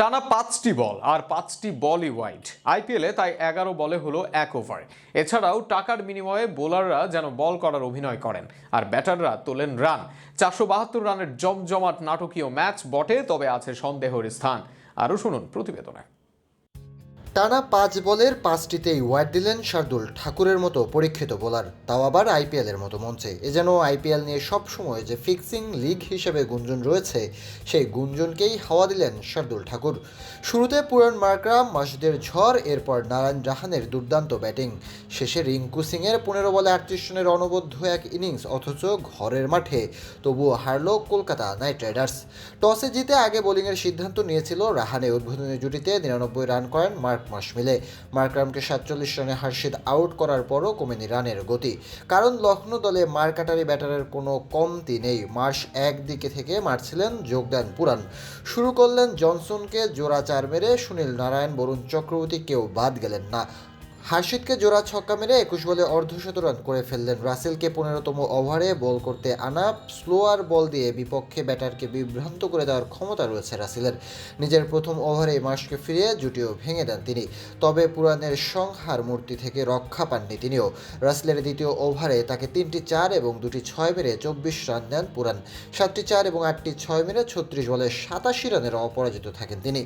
টানা পাঁচটি বল, আর পাঁচটি বলই ওয়াইড আইপিএলে তাই এগারো বলে হলো এক ওভার এছাড়াও টাকার বিনিময়ে বোলাররা যেন বল করার অভিনয় করেন, আর ব্যাটাররা তোলেন রান। চারশো বাহাত্তর রানের জমজমাট নাটকীয় ম্যাচ বটে, তবে আছে সন্দেহের স্থান। আরও শুনুন প্রতিবেদনে। টানা পাঁচ বলের পাঁচটিতেই ওয়াইড দিলেন শার্দুল ঠাকুরের মতো পরীক্ষিত বোলার। তাও আবার আইপিএলের মতো মঞ্চে। এ যেন আইপিএল নিয়ে সবসময় যে ফিক্সিং লিগ হিসেবে গুঞ্জন রয়েছে, সেই গুঞ্জনকেই হাওয়া দিলেন শার্দুল ঠাকুর। শুরুতে পুরান মার্করা, মাসুদের ঝড়, এরপর নারায়ণ রাহানের দুর্দান্ত ব্যাটিং। শেষে রিঙ্কু সিংয়ের পনেরো বলে আটত্রিশ রানের অনবদ্য এক ইনিংস, অথচ ঘরের মাঠে। তবুও হারল কলকাতা নাইট রাইডার্স। টসে জিতে আগে বোলিংয়ের সিদ্ধান্ত নিয়েছিল রাহানে। উদ্বোধনী জুটিতে নিরানব্বই রান করেন মার্ক মাস মিলে। মার্করামকে সাতচল্লিশ রানে হার্শিদ আউট করার পরও কমেনি রানের গতি। কারণ লখনৌ দলে মার্কাটারি ব্যাটারের কোনো কমতি নেই। মার্শ একদিকে থেকে মারছিলেন যোগদান পুরান শুরু করলেন জনসনকে জোড়া চার মেরে সুনীল নারায়ণ, বরুণ চক্রবর্তী কেউ বাদ গেলেন না। হার্ষিদকে জোড়া ছক্কা মেরে একুশ বলে অর্ধশত রান করে ফেললেন রাসেলকে পনেরোতম ওভারে বল করতে আনা স্লোয়ার বল দিয়ে বিপক্ষে ব্যাটারকে বিভ্রান্ত করে দেওয়ার ক্ষমতা রয়েছে রাসেলের। নিজের প্রথম ওভারে মাসকে ফিরিয়ে জুটিও ভেঙে দেন তিনি, তবে পুরানের সংহার মূর্তি থেকে রক্ষা পাননি তিনিও। রাসেলের দ্বিতীয় ওভারে তাকে তিনটি চার এবং দুটি ছয় মেরে চব্বিশ রান দেন পুরান সাতটি চার এবং আটটি ছয় মেরে ছত্রিশ বলে সাতাশি রানের অপরাজিত থাকেন তিনি।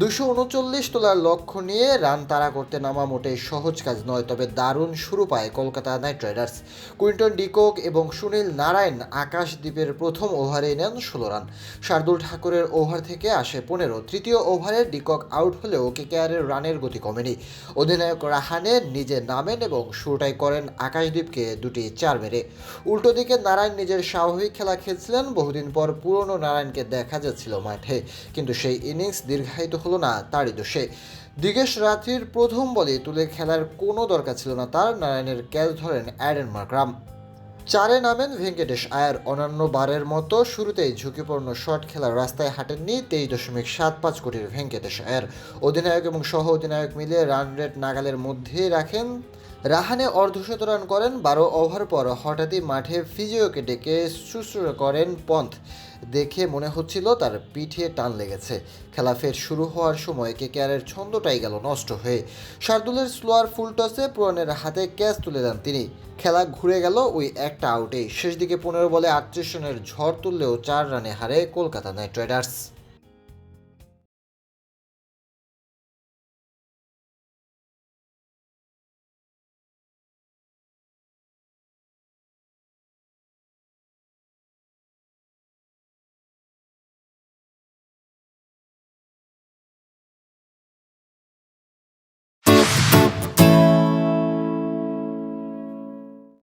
দুশো উনচল্লিশ তোলার লক্ষ্য নিয়ে রান তাড়া করতে নামা মোটেই সহজ কাজ নয়, তবে দারুণ শুরু পায় Kolkata Knight Riders. Quinton de Kock এবং সুনীল নারায়ণ আকাশদ্বীপের প্রথম ওভারে নেন ষোলো রান। শার্দুল ঠাকুরের ওভার থেকে আসে পনেরো, তৃতীয় ওভারে ডিকক আউট হলেও কেকেআরের রানের গতি কমেনি। অধিনায়ক রাহানে নিজে নামেন এবং শুরুটাই করেন আকাশদ্বীপকে দুটি চার মেরে। উল্টো দিকে নারায়ণ নিজের স্বাভাবিক খেলা খেলছিলেন, বহুদিন পর পুরনো নারায়ণকে দেখা যাচ্ছিল মাঠে, কিন্তু সেই ইনিংস দীর্ঘায়িত হলো না, তারই দোষে। দিগেশ রাত্রির প্রথম বলে তুলে খেলার কোনো দরকার ছিল না তার, নারায়ণের ক্যাচ ধরেন অ্যাডেন মার্গ্রাম চারে নামেন ভেঙ্কটেশ আয়ার। অন্যান্য বারের মতো শুরুতেই ঝুঁকিপূর্ণ শট খেলার রাস্তায় হাঁটেননি তেইশ দশমিক সাত পাঁচ কোটির ভেঙ্কটেশ আয়ার। অধিনায়ক এবং সহ অধিনায়ক মিলে রান রেট নাগালের মধ্যেই রাখেন রাহানে অর্ধশত রান করেন, বারো ওভার পর হঠাৎই মাঠে ফিজিওকে ডেকে শুশ্রূষা করেন পন্থ। দেখে মনে হচ্ছিল তার পিঠে টান লেগেছে। খেলা ফের শুরু হওয়ার সময় কেকেআরের ছন্দটাই গেল নষ্ট হয়ে। শার্দুলের স্লোয়ার ফুল টসে পুরানের হাতে ক্যাচ তুলে দেন তিনি। খেলা ঘুরে গেল, ওই একটা আউটেই। শেষ দিকে পনেরো বলে আটত্রিশ রানের ঝড় তুললেও চার রানে হারে কলকাতা নাইট রাইডার্স।